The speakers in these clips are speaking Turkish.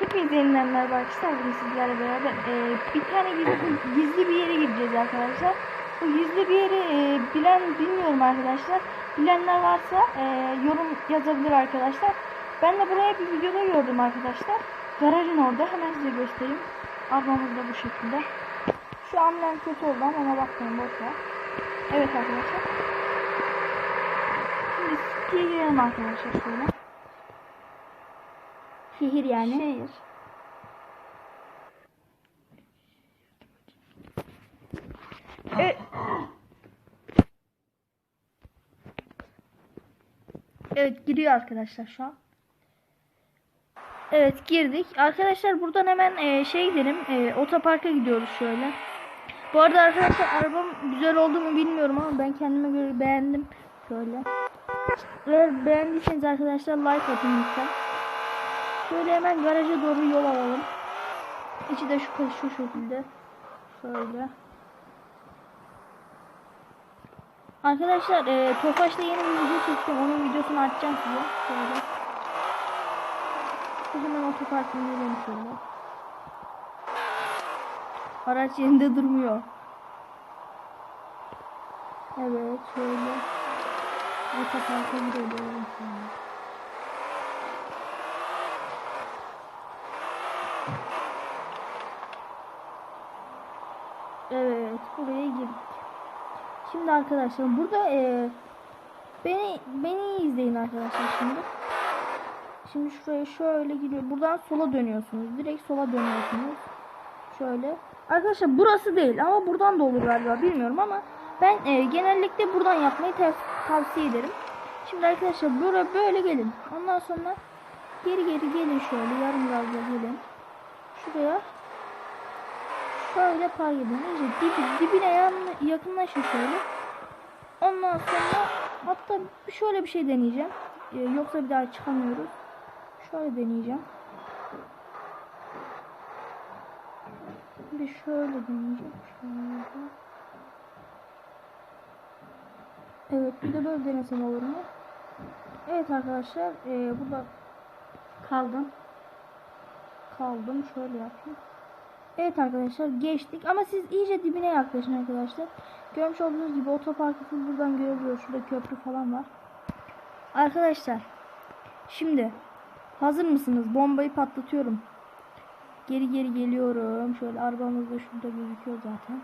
Hepinize yeniden merhaba arkadaşlar. Bugün sizlerle beraber e, bir tane gizli, bir yere gideceğiz arkadaşlar. Bu gizli bir yeri e, bilen bilmiyorum arkadaşlar. Bilenler varsa e, yorum yazabilir arkadaşlar. Ben de buraya bir videoda gördüm arkadaşlar. Garajın orada. Hemen size göstereyim. Arabamız da bu şekilde. Şu amblem kötü oldu ama ona bakmayın boş ver. Evet arkadaşlar. Şimdi siteye girelim arkadaşlar şöyle. Şehir yani. Şehir. Evet. Evet giriyor arkadaşlar şu an. Evet girdik. Arkadaşlar buradan hemen e, şey gidelim. E, otoparka gidiyoruz şöyle. Bu arada arkadaşlar arabam güzel oldu mu bilmiyorum ama ben kendime göre beğendim. Şöyle. Eğer beğendiyseniz arkadaşlar like atın lütfen. Şöyle hemen garaja doğru yol alalım. İçi de şu şu şekilde. Şöyle. Arkadaşlar e, Tofaş'ta yeni bir video çektim. Onun videosunu açacağım size. Şöyle. Hemen otoparkına gidelim şöyle. Araç yerinde durmuyor. Evet şöyle. Otoparka gidelim şöyle. Evet, buraya girdik. Şimdi arkadaşlar burada e, beni beni izleyin arkadaşlar şimdi. Şimdi şuraya şöyle gidiyor. Buradan sola dönüyorsunuz. Direkt sola dönüyorsunuz. Şöyle. Arkadaşlar burası değil ama buradan da olur galiba bilmiyorum ama ben e, genellikle buradan yapmayı tav- tavsiye ederim. Şimdi arkadaşlar buraya böyle gelin. Ondan sonra geri geri gelin şöyle yarım gazla gelin. Şuraya şöyle park edin. İyice dibi, dibine yakınlaşın şöyle. Ondan sonra hatta şöyle bir şey deneyeceğim. Ee, yoksa bir daha çıkamıyoruz. Şöyle deneyeceğim. Bir şöyle deneyeceğim. Evet bir de böyle denesem olur mu? Evet arkadaşlar ee, burada kaldım. Kaldım şöyle yapayım. Evet arkadaşlar geçtik ama siz iyice dibine yaklaşın arkadaşlar. Görmüş olduğunuz gibi otoparkı full buradan görebiliyor. Şurada köprü falan var. Arkadaşlar şimdi hazır mısınız? Bombayı patlatıyorum. Geri geri geliyorum. Şöyle arabamız da şurada gözüküyor zaten.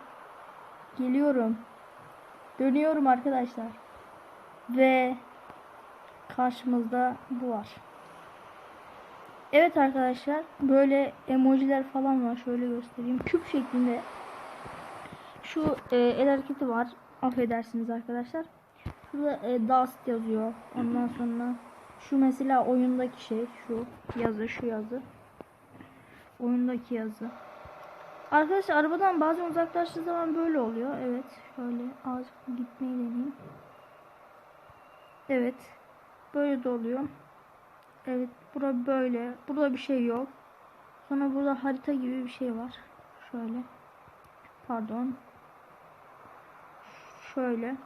Geliyorum. Dönüyorum arkadaşlar. Ve karşımızda bu var. Evet arkadaşlar böyle emojiler falan var. Şöyle göstereyim. Küp şeklinde şu e, el hareketi var. Affedersiniz arkadaşlar. Şurada e, dust yazıyor. Ondan sonra şu mesela oyundaki şey şu yazı şu yazı. Oyundaki yazı. Arkadaşlar arabadan bazen uzaklaştığı zaman böyle oluyor. Evet şöyle az gitmeyi deneyeyim. Evet. Böyle de oluyor. Evet bura böyle. Burada bir şey yok. Sonra burada harita gibi bir şey var. Şöyle. Pardon. Şöyle.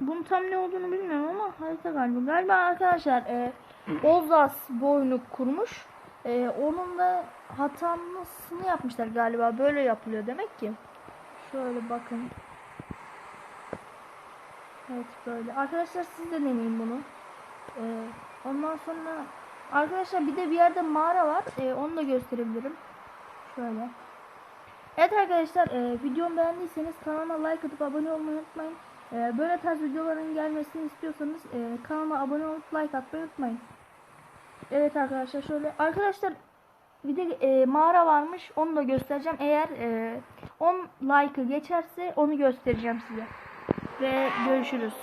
Bunun tam ne olduğunu bilmiyorum ama harita galiba. Galiba arkadaşlar e, Ozas bu oyunu kurmuş. E, onun da hatasını yapmışlar galiba. Böyle yapılıyor demek ki. Şöyle bakın. Evet böyle. Arkadaşlar siz de deneyin bunu. Ee, ondan sonra arkadaşlar bir de bir yerde mağara var. Ee, onu da gösterebilirim. Şöyle. Evet arkadaşlar e, videomu beğendiyseniz kanalıma like atıp abone olmayı unutmayın. E, böyle tarz videoların gelmesini istiyorsanız e, kanalıma abone olup like atmayı unutmayın. Evet arkadaşlar şöyle. Arkadaşlar bir de e, mağara varmış. Onu da göstereceğim. Eğer e, 10 like'ı geçerse onu göstereceğim size. Ve görüşürüz.